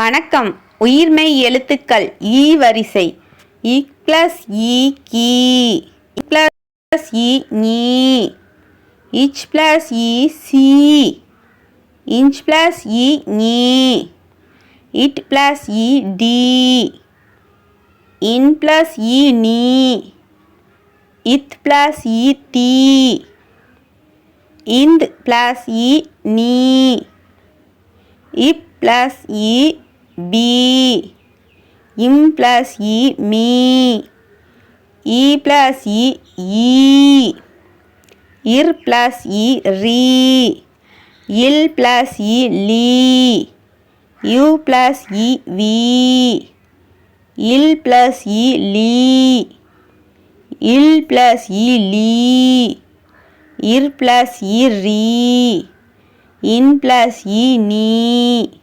வணக்கம். உயிர்மெய் எழுத்துக்கள் ஈ வரிசை. இ பிளஸ் இ கி. இ பிளஸ் இ நீ இச் பிளஸ் இ சி. இன்ச் பிளஸ் இ நீ இட் பிளஸ் இ டி. இன் பிளஸ் இ நீ. இத் பிளஸ் இ டி இந்த் பிளஸ் இ நீ. இப் பிளஸ் இ பி இம் பிளஸ் இ மீ. இ பிளஸ் இ ஈ. இர் பிளஸ் இ ரீ. இல் பிளஸ் இ லீ. யு பிளஸ் இ வி. இல் பிளஸ் இ லீ. இல் பிளஸ் இ லீ. இர் பிளஸ் இ ரீ. இன் பிளஸ் இ நீ.